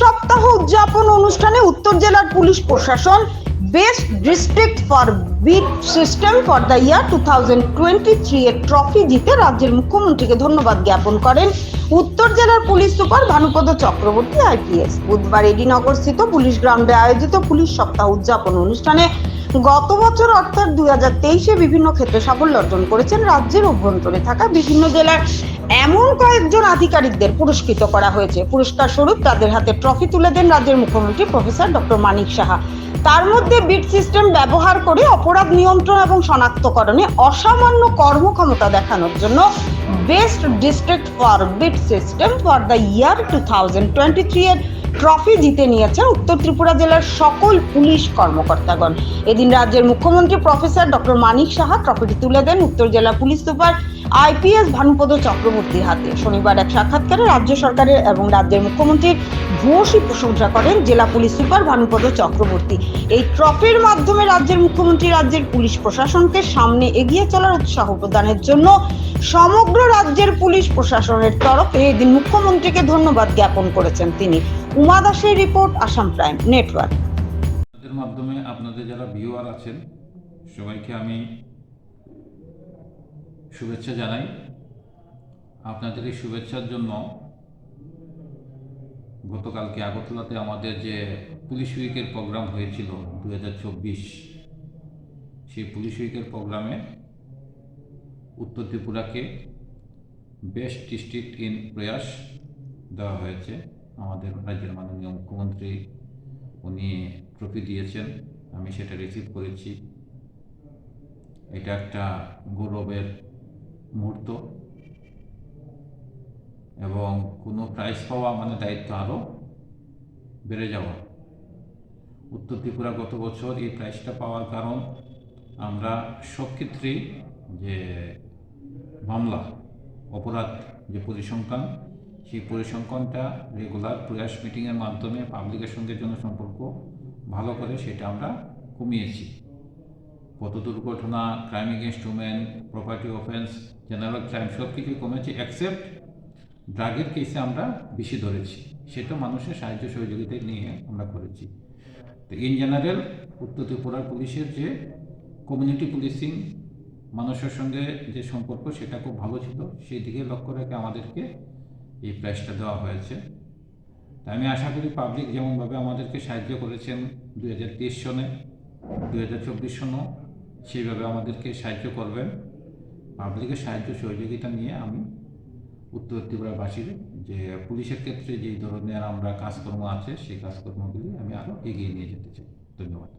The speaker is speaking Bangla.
সপ্তাহ উদযাপন অনুষ্ঠানে উত্তর জেলার পুলিশ প্রশাসন, best district for beat system for the year two thousand twenty three এর ট্রফি জিতে রাজ্যের মুখ্যমন্ত্রীকে ধন্যবাদ জ্ঞাপন করেন উত্তর জেলার police super Bhanupada Chakraborty, IPS. বুধবার এডিনগর স্থিত পুলিশ গ্রাউন্ডে আয়োজিত পুলিশ সপ্তাহ উদযাপন অনুষ্ঠানে গত বছর অর্থাৎ দুই হাজার তেইশে বিভিন্ন ক্ষেত্রে সাফল্য অর্জন করেছেন রাজ্যের অভ্যন্তরে থাকা বিভিন্ন জেলার এমন কয়েকজন আধিকারিকদের পুরস্কৃত করা হয়েছে। পুরস্কার স্বরূপ তাদের হাতে ট্রফি তুলে দেন রাজ্যের মুখ্যমন্ত্রী প্রফেসর ডক্টর মানিক সাহা। তার মধ্যে বিট সিস্টেম ব্যবহার করে অপরাধ নিয়ন্ত্রণ এবং শনাক্তকরণে অসামান্য কর্মক্ষমতা দেখানোর জন্য best district for beat system for the year two thousand twenty three এর ট্রফি জিতে নিয়েছেন উত্তর ত্রিপুরা জেলার সকল পুলিশ কর্মকর্তাগণ। এদিন রাজ্যের মুখ্যমন্ত্রী প্রফেসর ডক্টর মানিক সাহা ট্রফিটি তুলে দেন উত্তর জেলা পুলিশ সুপার আইপিএস ভানুপদ চক্রবর্তীর হাতে। শনিবার এক সাক্ষাৎকারে রাজ্য সরকারের এবং রাজ্যের মুখ্যমন্ত্রীর ভূয়সী প্রশংসা করেন জেলা পুলিশ সুপার ভানুপদ চক্রবর্তী। এই ট্রফির মাধ্যমে রাজ্যের মুখ্যমন্ত্রী, রাজ্যের পুলিশ প্রশাসনকে সামনে এগিয়ে চলার উৎসাহ প্রদানের জন্য সমগ্র রাজ্যের পুলিশ প্রশাসনের তরফে এদিন মুখ্যমন্ত্রীকে ধন্যবাদ জ্ঞাপন করেছেন তিনি। উমা দাসের রিপোর্ট, আসাম প্রাইম, নেটওয়ার্ক। মাধ্যমে আপনাদের যারা ভিউয়ার আছেন, সবাইকে আমি শুভেচ্ছা জানাই। আপনাদের এই শুভেচ্ছার জন্য গতকালকে আগরতলাতে আমাদের যে পুলিশ উইকের প্রোগ্রাম হয়েছিল দু হাজার চব্বিশ, সেই পুলিশ উইকের প্রোগ্রামে উত্তর ত্রিপুরাকে বেস্ট ডিস্ট্রিক্ট ইন প্রয়াস দেওয়া হয়েছে। আমাদের রাজ্যের মাননীয় মুখ্যমন্ত্রী, উনি ট্রফি দিয়েছেন। আমি সেটা রিসিভ করেছি। এটা একটা গৌরবের মুহূর্ত এবং কোনো প্রাইজ পাওয়া মানে দায়িত্ব আরও বেড়ে যাওয়া। উত্তর ত্রিপুরা গত বছর এই প্রাইজটা পাওয়ার কারণ আমরা সব ক্ষেত্রেই যে মামলা, অপরাধ যে পরিসংখ্যান, সেই পরিসংখ্যানটা রেগুলার প্রয়াস মিটিংয়ের মাধ্যমে পাবলিকের সঙ্গে জনসম্পর্ক ভালো করে সেটা আমরা কমিয়েছি। পথ দুর্ঘটনা crime against women property offence general crime সব কিছুই কমেছে অ্যাকসেপ্ট ড্রাগের কেসে আমরা বেশি ধরেছি। সেটা মানুষের সাহায্য সহযোগিতা নিয়ে আমরা করেছি। তো ইন জেনারেল উত্তর ত্রিপুরার পুলিশের যে কমিউনিটি পুলিশিং মানুষের সঙ্গে যে সম্পর্ক, সেটা খুব ভালো ছিল। সেই দিকে লক্ষ্য রেখে আমাদেরকে এই প্রাইজটা দেওয়া হয়েছে। তা আমি আশা করি পাবলিক যেমনভাবে আমাদেরকে সাহায্য করেছেন দু হাজার তেইশ সনে দু হাজার চব্বিশ সনেও সেইভাবে আমাদেরকে সাহায্য করবেন। পাবলিকের সাহায্য সহযোগিতা নিয়ে আমি উত্তর ত্রিপুরাবাসীর যে পুলিশের ক্ষেত্রে যেই ধরনের আমরা কাজকর্ম আছে, সেই কাজকর্মগুলি আমি আরও এগিয়ে নিয়ে যেতে চাই। ধন্যবাদ।